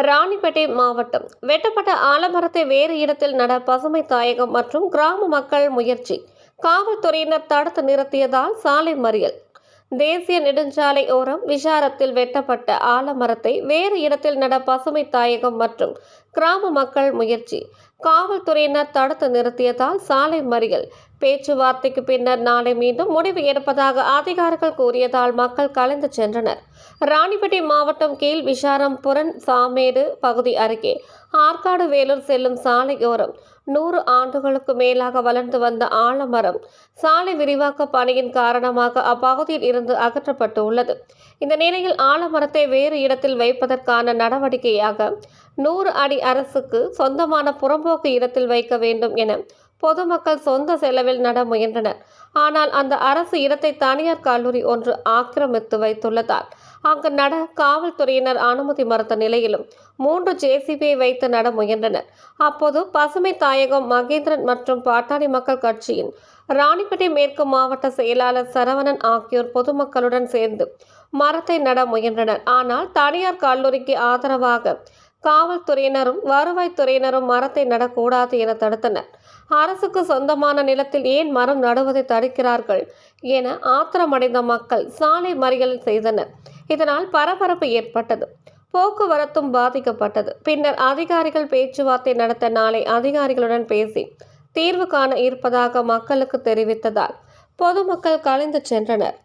ராணிப்பேட்டை மாவட்டம். வெட்டப்பட்ட ஆலமரத்தை வேறு இடத்தில் நட பசுமை தாயகம் மற்றும் கிராம மக்கள் முயற்சி. காவல்துறையினர் தடுத்து நிறுத்தியதால் சாலை மறியல். தேசிய நெடுஞ்சாலை ஓரம் விசாரத்தில் வெட்டப்பட்ட ஆலமரத்தை வேறு இடத்தில் நட பசுமை தாயகம் மற்றும் கிராம மக்கள் முயற்சி. காவல்துறையினர் தடுத்து நிறுத்தியதால் சாலை மறியல். பேச்சுவார்த்தைக்கு பின்னர் நாளை மீண்டும் முடிவு எடுப்பதாக அதிகாரிகள் கூறியதால் மக்கள் கலைந்து சென்றனர். ராணிப்பேட்டை மாவட்டம் கீழ் விஷாரம் புரன் சாமேடு பகுதி அருகே ஆற்காடு வேலூர் செல்லும் சாலையோரம் நூறு ஆண்டுகளுக்கு மேலாக வளர்ந்து வந்த ஆலமரம் சாலை விரிவாக்க பணியின் காரணமாக அப்பகுதியில் இருந்து அகற்றப்பட்டு உள்ளது இந்த நிலையில் ஆலமரத்தை வேறு இடத்தில் வைப்பதற்கான நடவடிக்கையாக நூறு அடி அரசுக்கு சொந்தமான புறம்போக்கு இடத்தில் வைக்க வேண்டும் என பொதுமக்கள் சொந்த செலவில் நட முயன்றனர். ஆனால் அந்த அரசு இடத்தை தனியார் கல்லூரி ஒன்று ஆக்கிரமித்து வைத்துள்ளதால் அங்கு நட காவல்துறையினர் அனுமதி மறுத்த நிலையிலும் மூன்று ஜேசிபியை வைத்து நட முயன்றனர். அப்போது பசுமை தாயகம் மகேந்திரன் மற்றும் பாட்டாளி மக்கள் கட்சியின் ராணிப்பேட்டை மேற்கு மாவட்ட செயலாளர் சரவணன் ஆகியோர் பொதுமக்களுடன் சேர்ந்து மரத்தை நட முயன்றனர். ஆனால் தனியார் கல்லூரிக்கு ஆதரவாக காவல்துறையினரும் வருவாய்த்துறையினரும் மரத்தை நடக்கூடாது என தடுத்தனர். அரசுக்கு சொந்தமான நிலத்தில் ஏன் மரம் நடுவதை தடுக்கிறார்கள் என ஆத்திரமடைந்த மக்கள் சாலை மறியல் செய்தனர். இதனால் பரபரப்பு ஏற்பட்டது. போக்குவரத்தும் பாதிக்கப்பட்டது. பின்னர் அதிகாரிகள் பேச்சுவார்த்தை நடத்த நாளை அதிகாரிகளுடன் பேசி தீர்வு காண இருப்பதாக மக்களுக்கு தெரிவித்ததால் பொதுமக்கள் கலைந்து சென்றனர்.